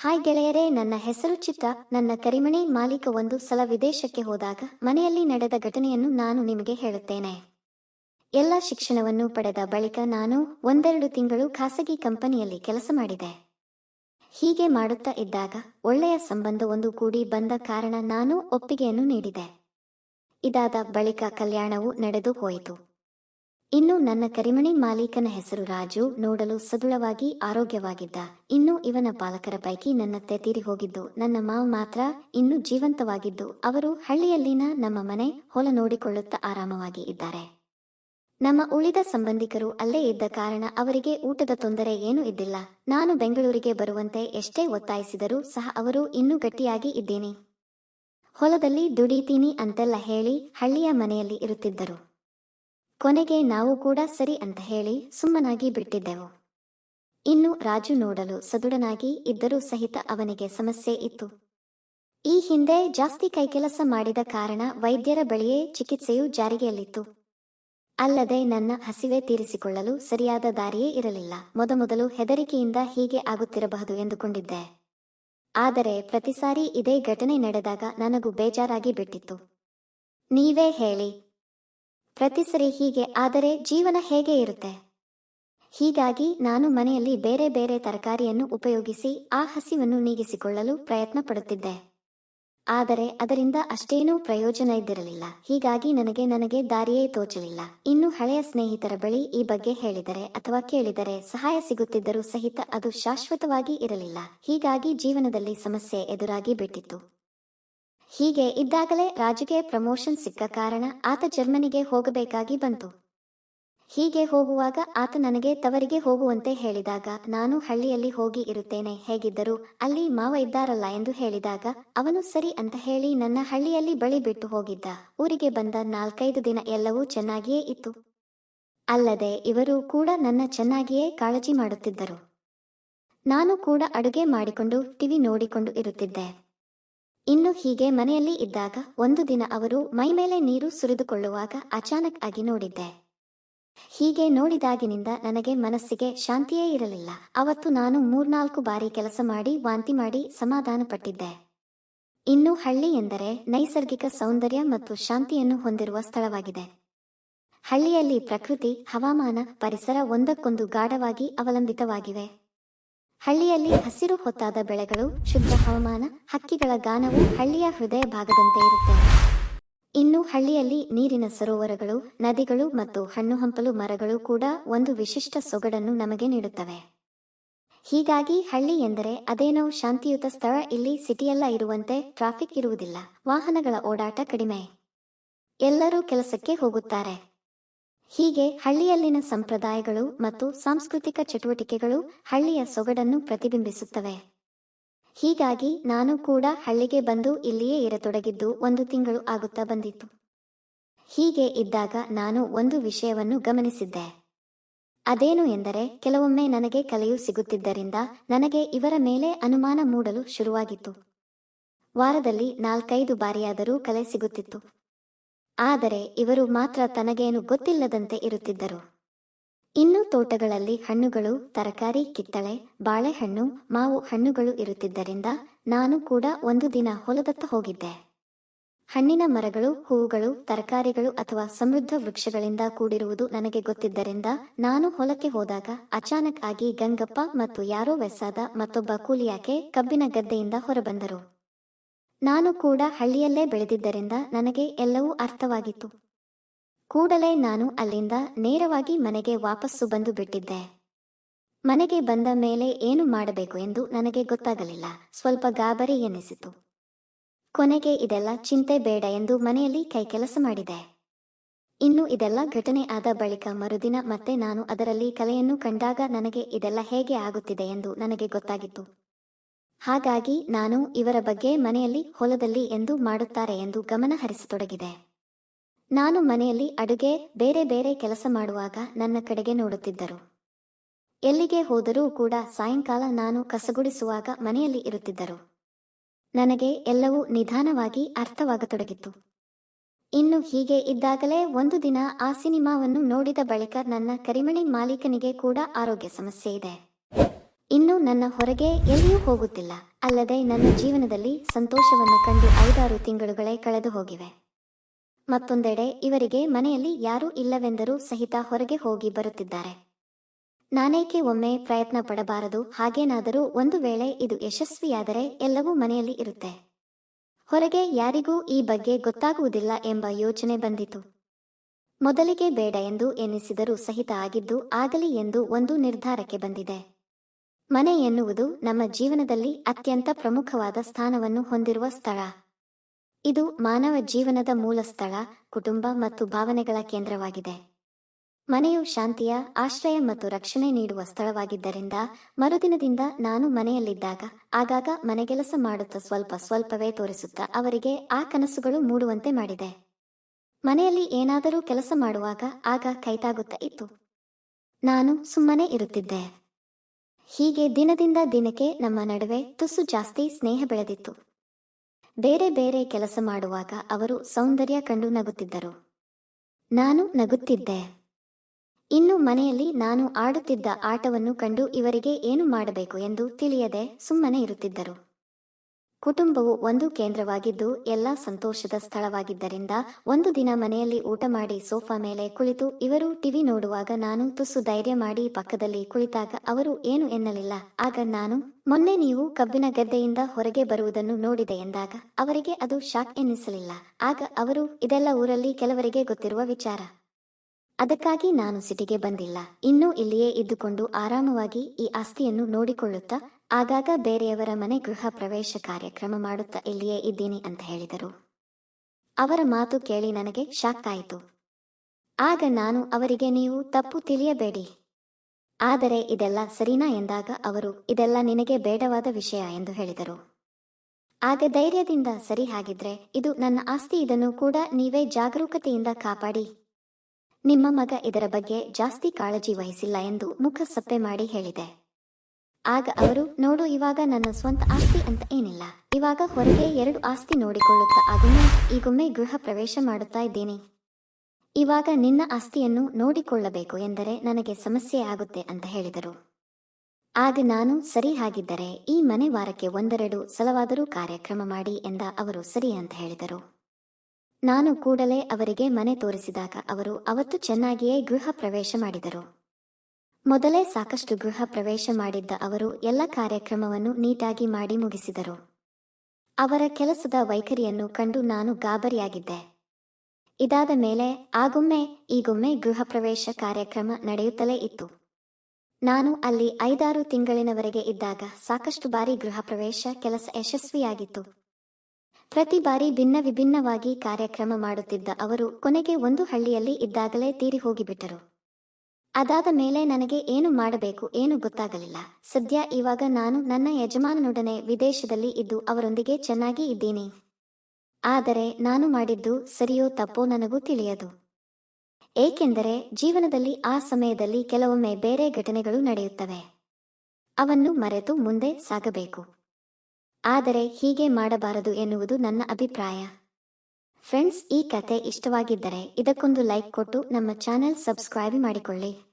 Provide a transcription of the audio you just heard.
Hi ಗೆಳೆಯರೇ, ನನ್ನ ಹೆಸರು ಚಿತ್ತ ನನ್ನ ಕರಿಮಣಿ ಮಾಲೀಕ ಒಂದು ಸಲ ವಿದೇಶಕ್ಕೆ ಹೋದಾಗ ಮನೆಯಲ್ಲಿ ನಡೆದ ಘಟನೆಯನ್ನು ನಾನು ನಿಮಗೆ ಹೇಳುತ್ತೇನೆ. ಎಲ್ಲ ಶಿಕ್ಷಣವನ್ನು ಪಡೆದ ಬಳಿಕ ನಾನು ಒಂದೆರಡು ತಿಂಗಳು ಖಾಸಗಿ ಕಂಪನಿಯಲ್ಲಿ ಕೆಲಸ ಮಾಡಿದೆ. ಹೀಗೆ ಮಾಡುತ್ತಾ ಇದ್ದಾಗ ಒಳ್ಳೆಯ ಸಂಬಂಧವೊಂದು ಕೂಡಿ ಬಂದ ಕಾರಣ ನಾನು ಒಪ್ಪಿಗೆಯನ್ನು ನೀಡಿದೆ. ಇದಾದ ಬಳಿಕ ಕಲ್ಯಾಣವು ನಡೆದು ಹೋಯಿತು. ಇನ್ನು ನನ್ನ ಕರಿಮಣಿ ಮಾಲೀಕನ ಹೆಸರು ರಾಜು, ನೋಡಲು ಸದೃಢವಾಗಿ ಆರೋಗ್ಯವಾಗಿದ್ದ. ಇನ್ನು ಇವನ ಪಾಲಕರ ಪೈಕಿ ನನ್ನತ್ತೆ ತೀರಿ ಹೋಗಿದ್ದು, ನನ್ನ ಮಾವ ಮಾತ್ರ ಇನ್ನು ಜೀವಂತವಾಗಿದ್ದು, ಅವರು ಹಳ್ಳಿಯಲ್ಲಿನ ನಮ್ಮ ಮನೆ ಹೊಲ ನೋಡಿಕೊಳ್ಳುತ್ತಾ ಆರಾಮವಾಗಿ ಇದ್ದಾರೆ. ನಮ್ಮ ಉಳಿದ ಸಂಬಂಧಿಕರು ಅಲ್ಲೇ ಇದ್ದ ಕಾರಣ ಅವರಿಗೆ ಊಟದ ತೊಂದರೆ ಏನೂ ಇದ್ದಿಲ್ಲ. ನಾನು ಬೆಂಗಳೂರಿಗೆ ಬರುವಂತೆ ಎಷ್ಟೇ ಒತ್ತಾಯಿಸಿದರೂ ಸಹ ಅವರು ಇನ್ನೂ ಗಟ್ಟಿಯಾಗಿ ಇದ್ದೇನೆ. ಹೊಲದಲ್ಲಿ ದುಡಿತೀನಿ ಅಂತೆಲ್ಲ ಹೇಳಿ ಹಳ್ಳಿಯ ಮನೆಯಲ್ಲಿ ಇರುತ್ತಿದ್ದರು. ಕೊನೆಗೆ ನಾವು ಕೂಡ ಸರಿ ಅಂತ ಹೇಳಿ ಸುಮ್ಮನಾಗಿ ಬಿಟ್ಟಿದ್ದೆವು. ಇನ್ನು ರಾಜು ನೋಡಲು ಸದುಡನಾಗಿ ಇದ್ದರೂ ಸಹಿತ ಅವನಿಗೆ ಸಮಸ್ಯೆ ಇತ್ತು. ಈ ಹಿಂದೆ ಜಾಸ್ತಿ ಕೈಕೆಲಸ ಮಾಡಿದ ಕಾರಣ ವೈದ್ಯರ ಬಳಿಯೇ ಚಿಕಿತ್ಸೆಯು ಜಾರಿಗೆಯಲ್ಲಿತ್ತು. ಅಲ್ಲದೆ ನನ್ನ ಹಸಿವೆ ತೀರಿಸಿಕೊಳ್ಳಲು ಸರಿಯಾದ ದಾರಿಯೇ ಇರಲಿಲ್ಲ. ಮೊದಮೊದಲು ಹೆದರಿಕೆಯಿಂದ ಹೀಗೆ ಆಗುತ್ತಿರಬಹುದು ಎಂದುಕೊಂಡಿದ್ದೆ. ಆದರೆ ಪ್ರತಿ ಸಾರಿ ಇದೇ ಘಟನೆ ನಡೆದಾಗ ನನಗೂ ಬೇಜಾರಾಗಿ ಬಿಟ್ಟಿತ್ತು. ನೀವೇ ಹೇಳಿ ಪ್ರತಿ ಸರಿ ಹೀಗೆ, ಆದರೆ ಜೀವನ ಹೇಗೆ ಇರುತ್ತೆ? ಹೀಗಾಗಿ ನಾನು ಮನೆಯಲ್ಲಿ ಬೇರೆ ಬೇರೆ ತರಕಾರಿಯನ್ನು ಉಪಯೋಗಿಸಿ ಆ ಹಸಿವನ್ನು ನೀಗಿಸಿಕೊಳ್ಳಲು ಪ್ರಯತ್ನ ಪಡುತ್ತಿದ್ದೆ. ಆದರೆ ಅದರಿಂದ ಅಷ್ಟೇನೂ ಪ್ರಯೋಜನ ಇದ್ದಿರಲಿಲ್ಲ. ಹೀಗಾಗಿ ನನಗೆ ನನಗೆ ದಾರಿಯೇ ತೋಚಲಿಲ್ಲ. ಇನ್ನು ಹಳೆಯ ಸ್ನೇಹಿತರ ಬಳಿ ಈ ಬಗ್ಗೆ ಹೇಳಿದರೆ ಅಥವಾ ಕೇಳಿದರೆ ಸಹಾಯ ಸಿಗುತ್ತಿದ್ದರೂ ಸಹಿತ ಅದು ಶಾಶ್ವತವಾಗಿ ಇರಲಿಲ್ಲ. ಹೀಗಾಗಿ ಜೀವನದಲ್ಲಿ ಸಮಸ್ಯೆ ಎದುರಾಗಿ ಬಿಟ್ಟಿತ್ತು. ಹೀಗೆ ಇದ್ದಾಗಲೇ ರಾಜುಗೆ ಪ್ರಮೋಷನ್ ಸಿಕ್ಕ ಕಾರಣ ಆತ ಜರ್ಮನಿಗೆ ಹೋಗಬೇಕಾಗಿ ಬಂತು. ಹೀಗೆ ಹೋಗುವಾಗ ಆತ ನನಗೆ ತವರಿಗೆ ಹೋಗುವಂತೆ ಹೇಳಿದಾಗ, ನಾನು ಹಳ್ಳಿಯಲ್ಲಿ ಹೋಗಿ ಇರುತ್ತೇನೆ, ಹೇಗಿದ್ದರೂ ಅಲ್ಲಿ ಮಾವ ಇದ್ದಾರಲ್ಲ ಎಂದು ಹೇಳಿದಾಗ, ಅವನು ಸರಿ ಅಂತ ಹೇಳಿ ನನ್ನ ಹಳ್ಳಿಯಲ್ಲಿ ಬಳಿ ಬಿಟ್ಟು ಹೋಗಿದ್ದ. ಊರಿಗೆ ಬಂದ ನಾಲ್ಕೈದು ದಿನ ಎಲ್ಲವೂ ಚೆನ್ನಾಗಿಯೇ ಇತ್ತು. ಅಲ್ಲದೆ ಇವರು ಕೂಡ ನನ್ನ ಚೆನ್ನಾಗಿಯೇ ಕಾಳಜಿ ಮಾಡುತ್ತಿದ್ದರು. ನಾನು ಕೂಡ ಅಡುಗೆ ಮಾಡಿಕೊಂಡು ಟಿವಿ ನೋಡಿಕೊಂಡು ಇರುತ್ತಿದ್ದೆ. ಇನ್ನು ಹೀಗೆ ಮನೆಯಲ್ಲಿ ಇದ್ದಾಗ ಒಂದು ದಿನ ಅವರು ಮೈಮೇಲೆ ನೀರು ಸುರಿದುಕೊಳ್ಳುವಾಗ ಅಚಾನಕ್ ಆಗಿ ನೋಡಿದ್ದೆ. ಹೀಗೆ ನೋಡಿದಾಗಿನಿಂದ ನನಗೆ ಮನಸ್ಸಿಗೆ ಶಾಂತಿಯೇ ಇರಲಿಲ್ಲ. ಅವತ್ತು ನಾನು ಮೂರ್ನಾಲ್ಕು ಬಾರಿ ಕೆಲಸ ಮಾಡಿ, ವಾಂತಿ ಮಾಡಿ ಸಮಾಧಾನ ಪಟ್ಟಿದ್ದೆ ಇನ್ನು ಹಳ್ಳಿ ಎಂದರೆ ನೈಸರ್ಗಿಕ ಸೌಂದರ್ಯ ಮತ್ತು ಶಾಂತಿಯನ್ನು ಹೊಂದಿರುವ ಸ್ಥಳವಾಗಿದೆ. ಹಳ್ಳಿಯಲ್ಲಿ ಪ್ರಕೃತಿ, ಹವಾಮಾನ, ಪರಿಸರ ಒಂದಕ್ಕೊಂದು ಗಾಢವಾಗಿ ಅವಲಂಬಿತವಾಗಿವೆ. ಹಳ್ಳಿಯಲ್ಲಿ ಹಸಿರು ಹೊತ್ತಾದ ಬೆಳೆಗಳು, ಶುದ್ಧ ಹವಾಮಾನ, ಹಕ್ಕಿಗಳ ಗಾನವು ಹಳ್ಳಿಯ ಹೃದಯ ಭಾಗದಂತೆ ಇರುತ್ತೆ. ಇನ್ನು ಹಳ್ಳಿಯಲ್ಲಿ ನೀರಿನ ಸರೋವರಗಳು, ನದಿಗಳು ಮತ್ತು ಹಣ್ಣು ಹಂಪಲು ಮರಗಳು ಕೂಡ ಒಂದು ವಿಶಿಷ್ಟ ಸೊಗಡನ್ನು ನಮಗೆ ನೀಡುತ್ತವೆ. ಹೀಗಾಗಿ ಹಳ್ಳಿ ಎಂದರೆ ಅದೇನೋ ಶಾಂತಿಯುತ ಸ್ಥಳ ಇಲ್ಲಿ ಸಿಟಿಯೆಲ್ಲ ಇರುವಂತೆ ಟ್ರಾಫಿಕ್ ಇರುವುದಿಲ್ಲ. ವಾಹನಗಳ ಓಡಾಟ ಕಡಿಮೆ. ಎಲ್ಲರೂ ಕೆಲಸಕ್ಕೆ ಹೋಗುತ್ತಾರೆ. ಹೀಗೆ ಹಳ್ಳಿಯಲ್ಲಿನ ಸಂಪ್ರದಾಯಗಳು ಮತ್ತು ಸಾಂಸ್ಕೃತಿಕ ಚಟುವಟಿಕೆಗಳು ಹಳ್ಳಿಯ ಸೊಗಡನ್ನು ಪ್ರತಿಬಿಂಬಿಸುತ್ತವೆ. ಹೀಗಾಗಿ ನಾನು ಕೂಡ ಹಳ್ಳಿಗೆ ಬಂದು ಇಲ್ಲಿಯೇ ಇರತೊಡಗಿದ್ದು ಒಂದು ತಿಂಗಳು ಆಗುತ್ತಾ ಬಂದಿತ್ತು. ಹೀಗೆ ಇದ್ದಾಗ ನಾನು ಒಂದು ವಿಷಯವನ್ನು ಗಮನಿಸಿದ್ದೆ. ಅದೇನು ಎಂದರೆ ಕೆಲವೊಮ್ಮೆ ನನಗೆ ಕಲೆಯು ಸಿಗುತ್ತಿದ್ದರಿಂದ ನನಗೆ ಇವರ ಮೇಲೆ ಅನುಮಾನ ಮೂಡಲು ಶುರುವಾಗಿತ್ತು. ವಾರದಲ್ಲಿ ನಾಲ್ಕೈದು ಬಾರಿಯಾದರೂ ಕಲೆ ಸಿಗುತ್ತಿತ್ತು. ಆದರೆ ಇವರು ಮಾತ್ರ ತನಗೇನು ಗೊತ್ತಿಲ್ಲದಂತೆ ಇರುತ್ತಿದ್ದರು. ಇನ್ನು ತೋಟಗಳಲ್ಲಿ ಹಣ್ಣುಗಳು, ತರಕಾರಿ, ಕಿತ್ತಳೆ, ಬಾಳೆಹಣ್ಣು, ಮಾವು ಹಣ್ಣುಗಳು ಇರುತ್ತಿದ್ದರಿಂದ ನಾನು ಕೂಡ ಒಂದು ದಿನ ಹೊಲದತ್ತ ಹೋಗಿದ್ದೆ. ಹಣ್ಣಿನ ಮರಗಳು, ಹೂವುಗಳು, ತರಕಾರಿಗಳು ಅಥವಾ ಸಮೃದ್ಧ ವೃಕ್ಷಗಳಿಂದ ಕೂಡಿರುವುದು ನನಗೆ ಗೊತ್ತಿದ್ದರಿಂದ ನಾನು ಹೊಲಕ್ಕೆ ಹೋದಾಗ ಅಚಾನಕ್ ಆಗಿ ಗಂಗಪ್ಪ ಮತ್ತು ಯಾರೋ ವೆಸ್ಸಾದ ಮತ್ತೊಬ್ಬ ಕೂಲಿಯಾಕೆ ಕಬ್ಬಿನ ಗದ್ದೆಯಿಂದ ಹೊರಬಂದರು. ನಾನು ಕೂಡ ಹಳ್ಳಿಯಲ್ಲೇ ಬೆಳೆದಿದ್ದರಿಂದ ನನಗೆ ಎಲ್ಲವೂ ಅರ್ಥವಾಗಿತ್ತು. ಕೂಡಲೇ ನಾನು ಅಲ್ಲಿಂದ ನೇರವಾಗಿ ಮನೆಗೆ ವಾಪಸ್ಸು ಬಂದು ಬಿಟ್ಟಿದ್ದೆ. ಮನೆಗೆ ಬಂದ ಮೇಲೆ ಏನು ಮಾಡಬೇಕು ಎಂದು ನನಗೆ ಗೊತ್ತಾಗಲಿಲ್ಲ. ಸ್ವಲ್ಪ ಗಾಬರಿ ಎನಿಸಿತು. ಕೊನೆಗೆ ಇದೆಲ್ಲ ಚಿಂತೆ ಬೇಡ ಎಂದು ಮನೆಯಲ್ಲಿ ಕೈ ಕೆಲಸ ಮಾಡಿದೆ. ಇನ್ನು ಇದೆಲ್ಲ ಘಟನೆ ಆದ ಬಳಿಕ ಮರುದಿನ ಮತ್ತೆ ನಾನು ಅದರಲ್ಲಿ ಕಲೆಯನ್ನು ಕಂಡಾಗ ನನಗೆ ಇದೆಲ್ಲ ಹೇಗೆ ಆಗುತ್ತಿದೆ ಎಂದು ನನಗೆ ಗೊತ್ತಾಗಿತ್ತು. ಹಾಗಾಗಿ ನಾನು ಇವರ ಬಗ್ಗೆ ಮನೆಯಲ್ಲಿ ಹೊಲದಲ್ಲಿ ಎಂದು ಮಾಡುತ್ತಾರೆ ಎಂದು ಗಮನ ಹರಿಸತೊಡಗಿದೆ. ನಾನು ಮನೆಯಲ್ಲಿ ಅಡುಗೆ, ಬೇರೆ ಬೇರೆ ಕೆಲಸ ಮಾಡುವಾಗ ನನ್ನ ಕಡೆಗೆ ನೋಡುತ್ತಿದ್ದರು. ಎಲ್ಲಿಗೆ ಹೋದರೂ ಕೂಡ ಸಾಯಂಕಾಲ ನಾನು ಕಸಗುಡಿಸುವಾಗ ಮನೆಯಲ್ಲಿ ಇರುತ್ತಿದ್ದರು. ನನಗೆ ಎಲ್ಲವೂ ನಿಧಾನವಾಗಿ ಅರ್ಥವಾಗತೊಡಗಿತು ಇನ್ನು ಹೀಗೆ ಇದ್ದಾಗಲೇ ಒಂದು ದಿನ ಆ ಸಿನಿಮಾವನ್ನು ನೋಡಿದ ಬಳಿಕ ನನ್ನ ಕರಿಮಣಿ ಮಾಲೀಕನಿಗೆ ಕೂಡ ಆರೋಗ್ಯ ಸಮಸ್ಯೆ ಇದೆ. ಇನ್ನು ನನ್ನ ಹೊರಗೆ ಎಲ್ಲಿಯೂ ಹೋಗುತ್ತಿಲ್ಲ, ಅಲ್ಲದೆ ನನ್ನ ಜೀವನದಲ್ಲಿ ಸಂತೋಷವನ್ನು ಕಂಡು ಐದಾರು ತಿಂಗಳುಗಳೇ ಕಳೆದು ಹೋಗಿವೆ. ಮತ್ತೊಂದೆಡೆ ಇವರಿಗೆ ಮನೆಯಲ್ಲಿ ಯಾರೂ ಇಲ್ಲವೆಂದರೂ ಸಹಿತ ಹೊರಗೆ ಹೋಗಿ ಬರುತ್ತಿದ್ದಾರೆ. ನಾನೇಕೆ ಒಮ್ಮೆ ಪ್ರಯತ್ನ ಪಡಬಾರದು, ಹಾಗೇನಾದರೂ ಒಂದು ವೇಳೆ ಇದು ಯಶಸ್ವಿಯಾದರೆ ಎಲ್ಲವೂ ಮನೆಯಲ್ಲಿ ಇರುತ್ತೆ. ಹೊರಗೆ ಯಾರಿಗೂ ಈ ಬಗ್ಗೆ ಗೊತ್ತಾಗುವುದಿಲ್ಲ ಎಂಬ ಯೋಚನೆ ಬಂದಿತು. ಮೊದಲಿಗೆ ಬೇಡ ಎಂದು ಎನಿಸಿದರೂ ಸಹಿತ ಆಗಿದ್ದು ಆಗಲಿ ಎಂದು ಒಂದು ನಿರ್ಧಾರಕ್ಕೆ ಬಂದಿದೆ. ಮನೆ ಎನ್ನುವುದು ನಮ್ಮ ಜೀವನದಲ್ಲಿ ಅತ್ಯಂತ ಪ್ರಮುಖವಾದ ಸ್ಥಾನವನ್ನು ಹೊಂದಿರುವ ಸ್ಥಳ. ಇದು ಮಾನವ ಜೀವನದ ಮೂಲ ಸ್ಥಳ, ಕುಟುಂಬ ಮತ್ತು ಭಾವನೆಗಳ ಕೇಂದ್ರವಾಗಿದೆ. ಮನೆಯು ಶಾಂತಿಯ, ಆಶ್ರಯ ಮತ್ತು ರಕ್ಷಣೆ ನೀಡುವ ಸ್ಥಳವಾಗಿದ್ದರಿಂದ ಮರುದಿನದಿಂದ ನಾನು ಮನೆಯಲ್ಲಿದ್ದಾಗ, ಆಗಾಗ ಮನೆಗೆಲಸ ಮಾಡುತ್ತಾ ಸ್ವಲ್ಪ ಸ್ವಲ್ಪವೇ ತೋರಿಸುತ್ತಾ ಅವರಿಗೆ ಆ ಕನಸುಗಳು ಮೂಡುವಂತೆ ಮಾಡಿದೆ. ಮನೆಯಲ್ಲಿ ಏನಾದರೂ ಕೆಲಸ ಮಾಡುವಾಗ ಆಗ ಕೈತಾಗುತ್ತಾ ಇತ್ತು. ನಾನು ಸುಮ್ಮನೆ ಇರುತ್ತಿದ್ದೆ. ಹೀಗೆ ದಿನದಿಂದ ದಿನಕ್ಕೆ ನಮ್ಮ ನಡುವೆ ತುಸು ಜಾಸ್ತಿ ಸ್ನೇಹ ಬೆಳೆದಿತ್ತು. ಬೇರೆ ಬೇರೆ ಕೆಲಸ ಮಾಡುವಾಗ ಅವರು ಸೌಂದರ್ಯ ಕಂಡು ನಗುತ್ತಿದ್ದರು. ನಾನು ನಗುತ್ತಿದ್ದೆ. ಇನ್ನು ಮನೆಯಲ್ಲಿ ನಾನು ಆಡುತ್ತಿದ್ದ ಆಟವನ್ನು ಕಂಡು ಇವರಿಗೆ ಏನು ಮಾಡಬೇಕು ಎಂದು ತಿಳಿಯದೆ ಸುಮ್ಮನೆ ಇರುತ್ತಿದ್ದರು. ಕುಟುಂಬವು ಒಂದು ಕೇಂದ್ರವಾಗಿದ್ದು ಎಲ್ಲ ಸಂತೋಷದ ಸ್ಥಳವಾಗಿದ್ದರಿಂದ ಒಂದು ದಿನ ಮನೆಯಲ್ಲಿ ಊಟ ಮಾಡಿ ಸೋಫಾ ಮೇಲೆ ಕುಳಿತು ಇವರು ಟಿವಿ ನೋಡುವಾಗ ನಾನು ತುಸು ಧೈರ್ಯ ಮಾಡಿ ಪಕ್ಕದಲ್ಲಿ ಕುಳಿತಾಗ ಅವರು ಏನು ಎನ್ನಲಿಲ್ಲ. ಆಗ ನಾನು, ಮೊನ್ನೆ ನೀವು ಕಬ್ಬಿನ ಗದ್ದೆಯಿಂದ ಹೊರಗೆ ಬರುವುದನ್ನು ನೋಡಿದೆ ಎಂದಾಗ ಅವರಿಗೆ ಅದು ಶಾಕ್ ಎನ್ನಿಸಲಿಲ್ಲ. ಆಗ ಅವರು, ಇದೆಲ್ಲ ಊರಲ್ಲಿ ಕೆಲವರಿಗೆ ಗೊತ್ತಿರುವ ವಿಚಾರ. ಅದಕ್ಕಾಗಿ ನಾನು ಸಿಟಿಗೆ ಬಂದಿಲ್ಲ. ಇನ್ನೂ ಇಲ್ಲಿಯೇ ಇದ್ದುಕೊಂಡು ಆರಾಮವಾಗಿ ಈ ಆಸ್ತಿಯನ್ನು ನೋಡಿಕೊಳ್ಳುತ್ತಾ ಆಗಾಗ ಬೇರೆಯವರ ಮನೆ ಗೃಹ ಪ್ರವೇಶ ಕಾರ್ಯಕ್ರಮ ಮಾಡುತ್ತಾ ಇಲ್ಲಿಯೇ ಇದ್ದೀನಿ ಅಂತ ಹೇಳಿದರು. ಅವರ ಮಾತು ಕೇಳಿ ನನಗೆ ಶಾಕ್ ಆಯಿತು ಆಗ ನಾನು ಅವರಿಗೆ, ನೀವು ತಪ್ಪು ತಿಳಿಯಬೇಡಿ. ಆದರೆ ಇದೆಲ್ಲ ಸರಿನಾ ಎಂದಾಗ ಅವರು, ಇದೆಲ್ಲ ನಿನಗೆ ಬೇಡವಾದ ವಿಷಯ ಎಂದು ಹೇಳಿದರು. ಆಗ ಧೈರ್ಯದಿಂದ ಸರಿ ಹಾಗಿದ್ರೆ, ಇದು ನನ್ನ ಆಸ್ತಿ, ಇದನ್ನು ಕೂಡ ನೀವೇ ಜಾಗರೂಕತೆಯಿಂದ ಕಾಪಾಡಿ. ನಿಮ್ಮ ಮಗ ಇದರ ಬಗ್ಗೆ ಜಾಸ್ತಿ ಕಾಳಜಿ ವಹಿಸಿಲ್ಲ ಎಂದು ಮುಖ ಸಪ್ಪೆ ಮಾಡಿ ಹೇಳಿದೆ. ಆಗ ಅವರು, ನೋಡು, ಇವಾಗ ನನ್ನ ಸ್ವಂತ ಆಸ್ತಿ ಅಂತ ಏನಿಲ್ಲ. ಇವಾಗ ಹೊರಗೆ ಎರಡು ಆಸ್ತಿ ನೋಡಿಕೊಳ್ಳುತ್ತಾ ಅದನ್ನು ಈಗೊಮ್ಮೆ ಗೃಹ ಪ್ರವೇಶ ಮಾಡುತ್ತಾ ಇದ್ದೇನೆ. ಇವಾಗ ನಿನ್ನ ಆಸ್ತಿಯನ್ನು ನೋಡಿಕೊಳ್ಳಬೇಕು ಎಂದರೆ ನನಗೆ ಸಮಸ್ಯೆ ಆಗುತ್ತೆ ಅಂತ ಹೇಳಿದರು. ಆಗ ನಾನು ಸರಿ ಹಾಗಿದ್ದರೆ ಈ ಮನೆ ವಾರಕ್ಕೆ ಒಂದೆರಡು ಸಲವಾದರೂ ಕಾರ್ಯಕ್ರಮ ಮಾಡಿ ಎಂದ ಅವರು ಸರಿ ಅಂತ ಹೇಳಿದರು. ನಾನು ಕೂಡಲೇ ಅವರಿಗೆ ಮನೆ ತೋರಿಸಿದಾಗ ಅವರು ಅವತ್ತು ಚೆನ್ನಾಗಿಯೇ ಗೃಹ ಪ್ರವೇಶ ಮಾಡಿದರು. ಮೊದಲೇ ಸಾಕಷ್ಟು ಗೃಹ ಪ್ರವೇಶ ಮಾಡಿದ್ದ ಅವರು ಎಲ್ಲ ಕಾರ್ಯಕ್ರಮವನ್ನು ನೀಟಾಗಿ ಮಾಡಿ ಮುಗಿಸಿದರು. ಅವರ ಕೆಲಸದ ವೈಖರಿಯನ್ನು ಕಂಡು ನಾನು ಗಾಬರಿಯಾಗಿದ್ದೆ. ಇದಾದ ಮೇಲೆ ಆಗೊಮ್ಮೆ ಈಗೊಮ್ಮೆ ಗೃಹ ಪ್ರವೇಶ ಕಾರ್ಯಕ್ರಮ ನಡೆಯುತ್ತಲೇ ಇತ್ತು. ನಾನು ಅಲ್ಲಿ ಐದಾರು ತಿಂಗಳಿನವರೆಗೆ ಇದ್ದಾಗ ಸಾಕಷ್ಟು ಬಾರಿ ಗೃಹ ಪ್ರವೇಶ ಕೆಲಸ ಯಶಸ್ವಿಯಾಗಿತ್ತು. ಪ್ರತಿ ಬಾರಿ ಭಿನ್ನ ವಿಭಿನ್ನವಾಗಿ ಕಾರ್ಯಕ್ರಮ ಮಾಡುತ್ತಿದ್ದ ಅವರು ಕೊನೆಗೆ ಒಂದು ಹಳ್ಳಿಯಲ್ಲಿ ಇದ್ದಾಗಲೇ ತೀರಿ ಹೋಗಿಬಿಟ್ಟರು. ಅದಾದ ಮೇಲೆ ನನಗೆ ಏನು ಮಾಡಬೇಕು ಏನು ಗೊತ್ತಾಗಲಿಲ್ಲ. ಸದ್ಯ ಇವಾಗ ನಾನು ನನ್ನ ಯಜಮಾನನೊಡನೆ ವಿದೇಶದಲ್ಲಿ ಇದ್ದು ಅವರೊಂದಿಗೆ ಚೆನ್ನಾಗಿ ಇದ್ದೀನಿ. ಆದರೆ ನಾನು ಮಾಡಿದ್ದು ಸರಿಯೋ ತಪ್ಪೋ ನನಗೂ ತಿಳಿಯದು. ಏಕೆಂದರೆ ಜೀವನದಲ್ಲಿ ಆ ಸಮಯದಲ್ಲಿ ಕೆಲವೊಮ್ಮೆ ಬೇರೆ ಘಟನೆಗಳು ನಡೆಯುತ್ತವೆ. ಅವನ್ನು ಮರೆತು ಮುಂದೆ ಸಾಗಬೇಕು. ಆದರೆ ಹೀಗೆ ಮಾಡಬಾರದು ಎನ್ನುವುದು ನನ್ನ ಅಭಿಪ್ರಾಯ. ಫ್ರೆಂಡ್ಸ್, ಈ ಕತೆ ಇಷ್ಟವಾಗಿದ್ದರೆ ಇದಕ್ಕೊಂದು ಲೈಕ್ ಕೊಟ್ಟು ನಮ್ಮ ಚಾನೆಲ್ ಸಬ್ಸ್ಕ್ರೈಬ್ ಮಾಡಿಕೊಳ್ಳಿ.